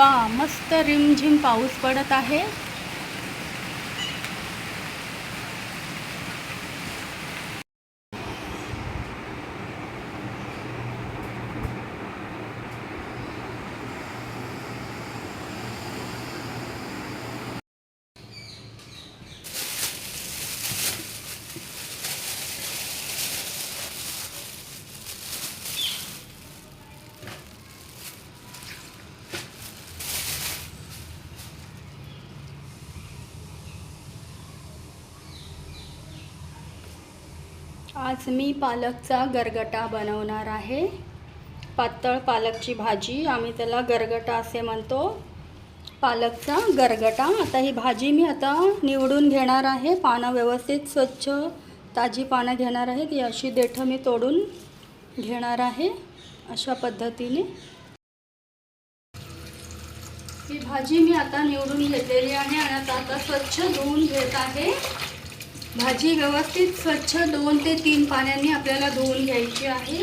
वा मस्त रिमझिम पाऊस पडत आहे. आज मी पालकचा गरगटा बनवणार आहे. पातळ पालकची भाजी आम्ही त्याला गरगटा असे म्हणतो. पालकचा गरगटा आता ही भाजी मी आता निवडून घेणार आहे. पानं व्यवस्थित स्वच्छ ताजी पानं घेणार आहे. ती अशी देठं मी तोडून घेणार आहे अशा पद्धतीने. ही भाजी मी आता निवडून घेतलेली आहे आणि आता आता स्वच्छ धुवून घेत आहे. भाजी व्यवस्थित स्वच्छ दोन ते तीन पाण्याने आपल्याला धुवून घ्यायची आहे.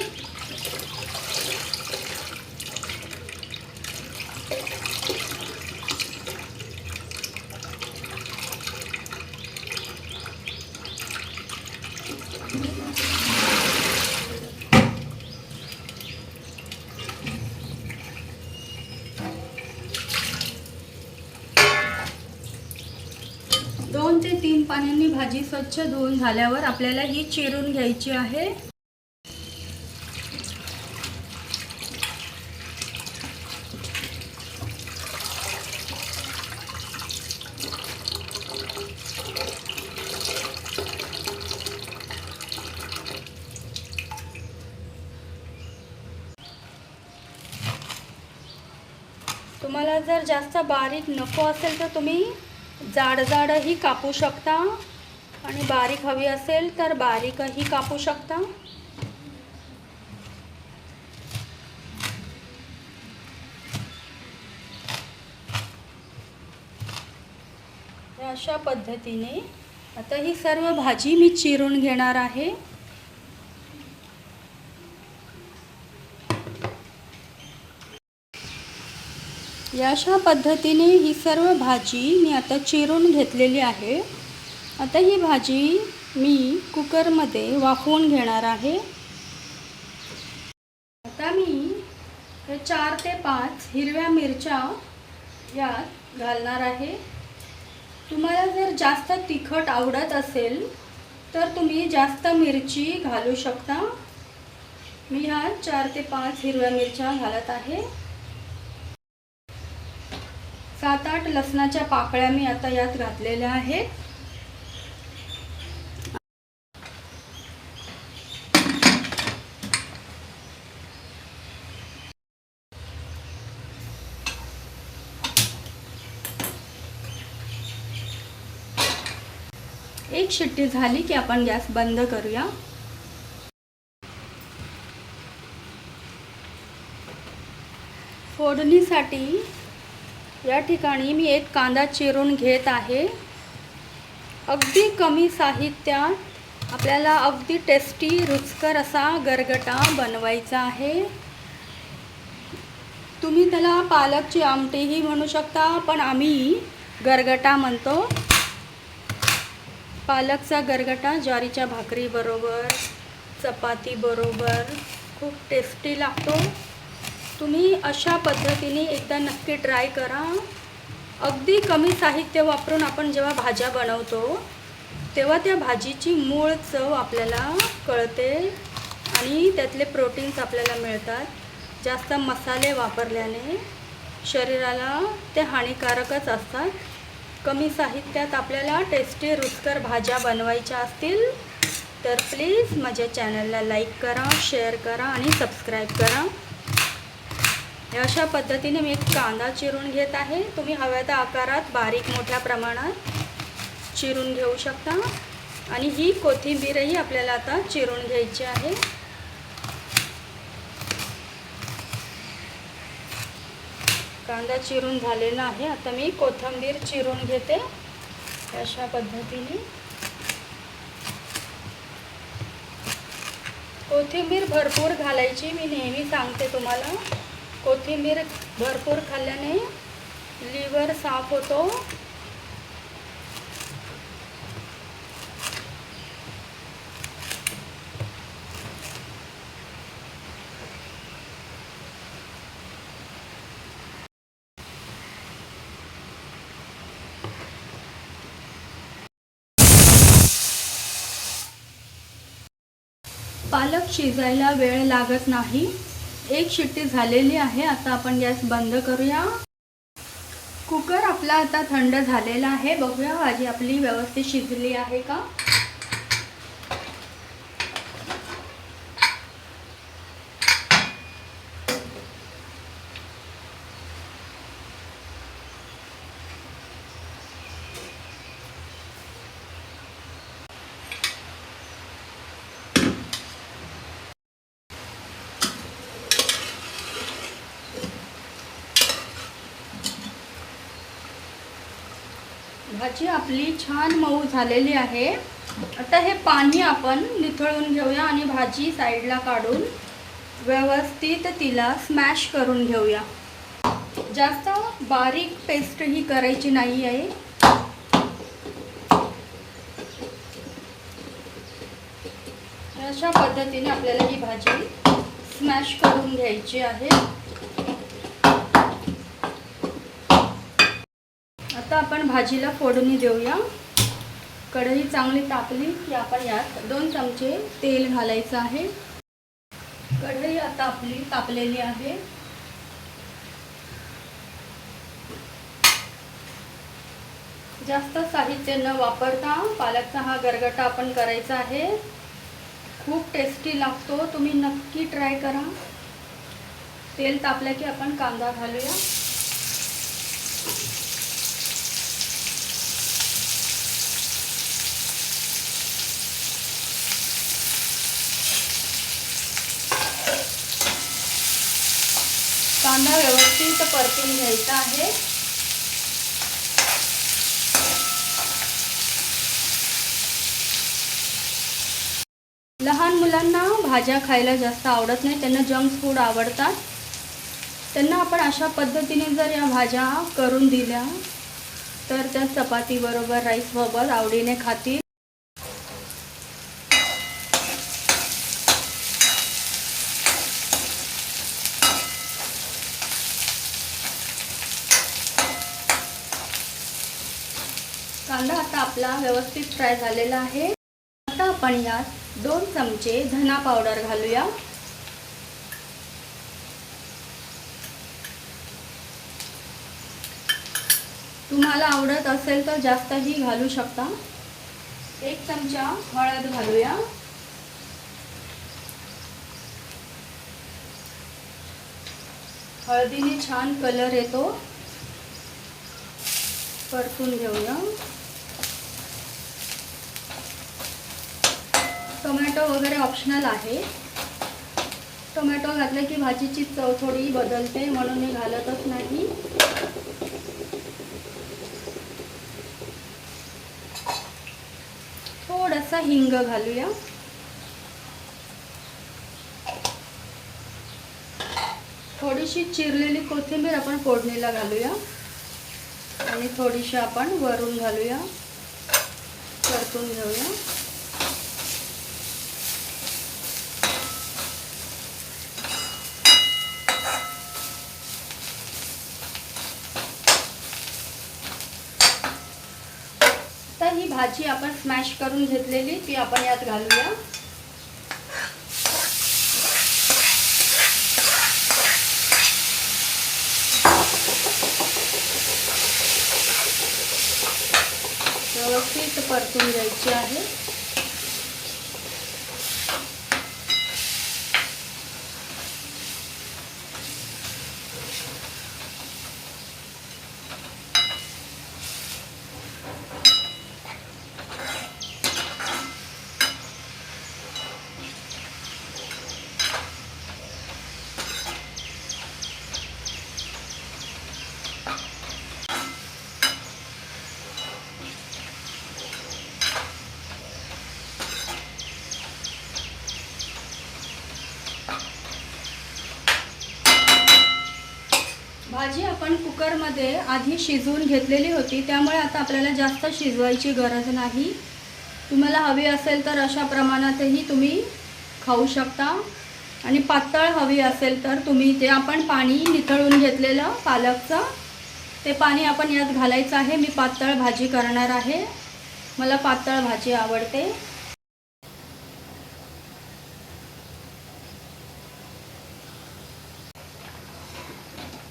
दोन ते तीन पाण्याने भाजी स्वच्छ धुवून झाल्यावर आपल्याला ही चिरून घ्यायची आहे. तुम्हाला जर जास्त बारीक नको असेल तर तुम्ही जाड जाडही कापू शकता. आणि बारीक हवी असेल तर बारीकही कापू शकता. अशा पद्धतीने आता ही सर्व भाजी मी चिरून घेणार आहे. या अशा पद्धतीने ही सर्व भाजी मी आता चिरून घेतलेली आहे. आता ही भाजी मी कुकरमध्ये वाफवून घेणार आहे. आता मी हे चार ते पाच हिरव्या मिरच्या यात घालणार आहे. तुम्हाला जर जास्त तिखट आवडत असेल तर तुम्ही जास्त मिरची घालू शकता. मी ह्या चार ते पाच हिरव्या मिरच्या घालत आहे. सात आठ लसणाच्या पाकळ्या मी आता यात घातलेल्या आहेत. एक शिट्टी झाली की आपण गॅस बंद करूया. फोडणीसाठी या ठिकाणी मी एक कांदा चिरून घेत आहे. अगदी कमी साहित्यात आपल्याला अगदी टेस्टी रुचकर असा गरगटा बनवायचा आहे. तुम्ही त्याला पालकची आमटीही म्हणू शकता पण आम्ही गरगटा म्हणतो. पालकचा गरगटा ज्वारीच्या भाकरीबरोबर चपातीबरोबर खूप टेस्टी लागतो. तुम्ही अशा पद्धतीने एकदा नक्की ट्राय करा. अगदी कमी साहित्य वापरून आपण जेव्हा भाज्या बनवतो तेव्हा त्या भाजीची मूळ चव आपल्याला कळते आणि त्यातले प्रोटीन्स आपल्याला मिळतात. जास्त मसाले वापरल्याने शरीराला ते हानिकारकच असतात. कमी साहित्यात आपल्याला टेस्टी रुचकर भाज्या बनवायच्या असतील तर प्लीज माझ्या चॅनलला लाईक करा शेअर करा आणि सबस्क्राईब करा. अशा पद्धतीने मी कांदा चिरून घेत आहे. तुम्ही हव्या त्या आकारात बारीक मोठ्या प्रमाणात चिरून घेऊ शकता. आणि ही कोथिंबीरही आपल्याला आता चिरून घ्यायची आहे. कांदा चिरून झालेला आहे. आता मी कोथिंबीर चिरून घेते. अशा पद्धतीने. कोथिंबीर भरपूर घालायची मी नेहमी सांगते तुम्हाला. कोथिंबीर भरपूर खाल्ल्याने लिव्हर साफ होतो. पालक शिजायला वेळ लागत नाही. एक शिट्टी झालेली आहे. आता आपण गॅस बंद करूया. कुकर आपला आता थंड झालेला आहे. बघूया भाजी आपली व्यवस्थित शिजली आहे का? भाजी आपली छान मऊ झालेली आहे. आता हे पाणी आपण निथळून घेऊया आणि भाजी साईडला काढून व्यवस्थित तिला स्मॅश करून घेऊया. जास्त बारीक पेस्ट ही करायची नाही आहे. अशा पद्धतीने आपल्याला ही भाजी स्मॅश करून घ्यायची आहे. आता आपण भाजीला फोडणी देऊया. कढई चांगली तापली की आपण यात दोन चमचे तेल घालायचं आहे. कढई आता आपली तापलेली आहे. जास्त साहित्य न वापरता पालकचा हा गरगटा आपण करायचा आहे. खूप टेस्टी लागतो. तुम्ही नक्की ट्राय करा. तेल तापलं की आपण कांदा घालूया. कांदा व्यवस्थित परतून घ्यायचा आहे. लहान मुलांना भाज्या खायला जास्त आवडत नाही त्यांना जंक फूड आवडतात. त्यांना आपण अशा पद्धतीने जर या भाज्या करून दिल्या तर त्या चपातीबरोबर राईसबरोबर आवडीने खातील. कांदा आता आपला व्यवस्थित फ्राय झालेला आहे. आता आपण यात दोन चमचे धना पावडर घालूया. तुम्हाला आवडत असेल तर जास्तही घालू शकता. एक चमचा हळद घालूया. हळदीने छान कलर येतो. परतून घेऊया. टोमॅटो वगैरे ऑप्शनल आहे. टोमॅटो घातलं की भाजीची चव थोडी बदलते म्हणून मी घालतच नाही. थोडासा हिंग घालूया. थोडीशी चिरलेली कोथिंबीर आपण फोडणीला घालूया. आणि थोडीशी आपण वरून घालूया. परतून घेऊया. भाजी आपण स्मॅश करून घेतलेली ती आपण यात घालूया. व्यवस्थित परतून घ्यायची आहे. भाजी आपण कुकरमध्ये आधी शिजवून घेतलेली होती त्यामुळे आता आपल्याला जास्त शिजवायची गरज नाही. तुम्हाला हवी असेल तर अशा प्रमाणातही तुम्ही खाऊ शकता. आणि पातळ हवी असेल तर तुम्ही ते आपण पाणी निथळून घेतलेलं पालकचं ते पाणी आपण यात घालायचं आहे. मी पातळ भाजी करणार आहे. मला पातळ भाजी आवडते.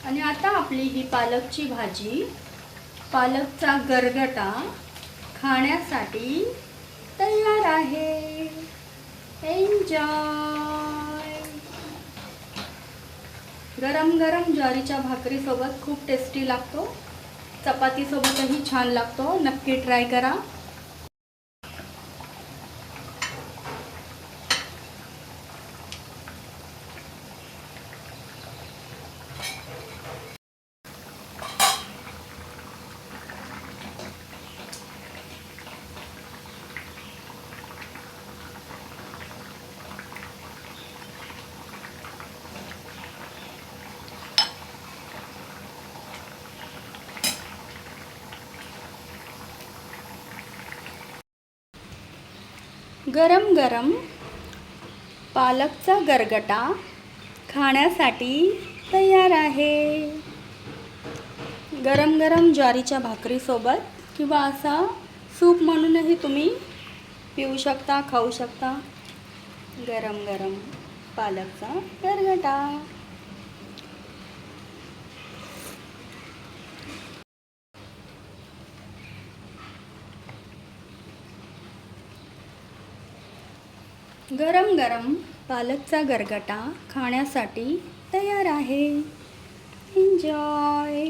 आणि आता आपली ही पालकची भाजी पालकचा गरगटा खाण्यासाठी तयार आहे. एन्जॉय गरम गरम ज्वारीच्या भाकरीसोबत खूप टेस्टी लागतो. चपातीसोबतही छान लागतो. नक्की ट्राय करा. गरम गरम पालकचा गरगटा खाण्यासाठी तयार आहे. गरम गरम ज्वारीच्या भाकरीसोबत किंवा असा सूप म्हणूनही तुम्ही पिऊ शकता खाऊ शकता. गरम गरम पालकचा गरगटा. गरम गरम पालकचा गरगटा खाण्यासाठी तयार आहे. एन्जॉय